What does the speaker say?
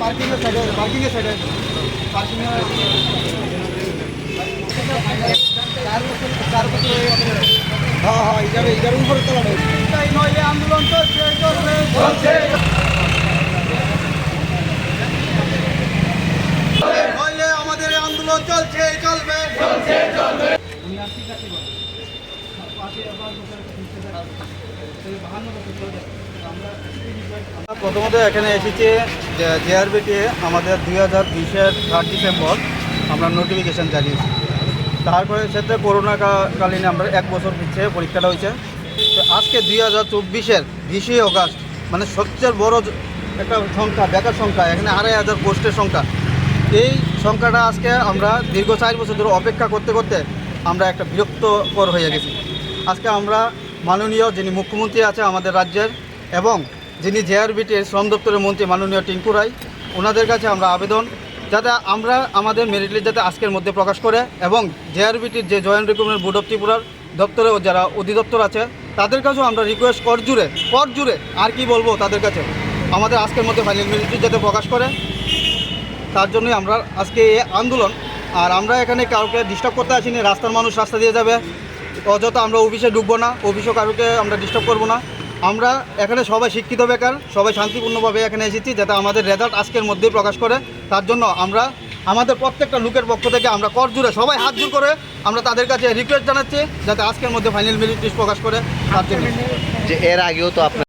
পার্কিংয়ের সাইডে পার্কিংয়ের সাইডে পার্কিংয়ের বছর বছর হয়ে। হ্যাঁ এইটার এইটার উপরে তোলা তাই নইলে আন্দোলন চলছে। চলবে চলছে নইলে আমাদের আন্দোলন চলছে চলবে। চলছে চলবে। প্রথমত এখানে এসেছি জেআরবিটি আমাদের দুই হাজার বিশের থার্ড ডিসেম্বর আমরা নোটিফিকেশান জানিয়েছি। তারপরে সেটা করোনা কালীন আমরা এক বছর পিছিয়ে পরীক্ষাটা হয়েছে। তো আজকে দুই হাজার চব্বিশের বিশে অগাস্ট মানে সবচেয়ে বড় একটা সংখ্যা, বেকার সংখ্যা, এখানে আড়াই হাজার পোস্টের সংখ্যা। এই সংখ্যাটা আজকে আমরা দীর্ঘ চার বছর ধরে অপেক্ষা করতে করতে আমরা একটা বিরক্তকর হয়ে গেছি। আজকে আমরা মাননীয় যিনি মুখ্যমন্ত্রী আছে আমাদের রাজ্যের এবং যিনি জেআরবিটির শ্রম দপ্তরের মন্ত্রী মাননীয় টিঙ্কু রায়, ওনাদের কাছে আমরা আবেদন যাতে আমরা আমাদের মেরিট লিস্ট যাতে আজকের মধ্যে প্রকাশ করে এবং জেআরবিটির যে জয়েন্ট রিক্রুটমেন্ট বোর্ড অফ ত্রিপুরার দপ্তরে যারা অধিদপ্তর আছে, তাদের কাছেও আমরা রিকোয়েস্ট কর জুড়ে কর জুড়ে, আর কি বলব তাদের কাছে, আমাদের আজকের মধ্যে ফাইনাল মেরিট লিস্ট যাতে প্রকাশ করে, তার জন্যই আমরা আজকে এই আন্দোলন, আর আমরা এখানে কাউকে ডিস্টার্ব করতে আসিনি, রাস্তার মানুষ রাস্তা দিয়ে যাবে, অযথা আমরা অফিসে ঢুকবো না অফিসও কারোকে আমরা ডিস্টার্ব করব না। আমরা এখানে সবাই শিক্ষিত বেকার, সবাই শান্তিপূর্ণভাবে এখানে এসেছি যাতে আমাদের রেজাল্ট আজকের মধ্যেই প্রকাশ করে। তার জন্য আমরা, আমাদের প্রত্যেকটা লোকের পক্ষ থেকে আমরা কর জুড়ে সবাই হাত জোর করে আমরা তাদের কাছে রিকোয়েস্ট জানাচ্ছি যাতে আজকের মধ্যে ফাইনাল মেরিট লিস্ট প্রকাশ করে। তার জন্য। যে এর আগেও তো আপনার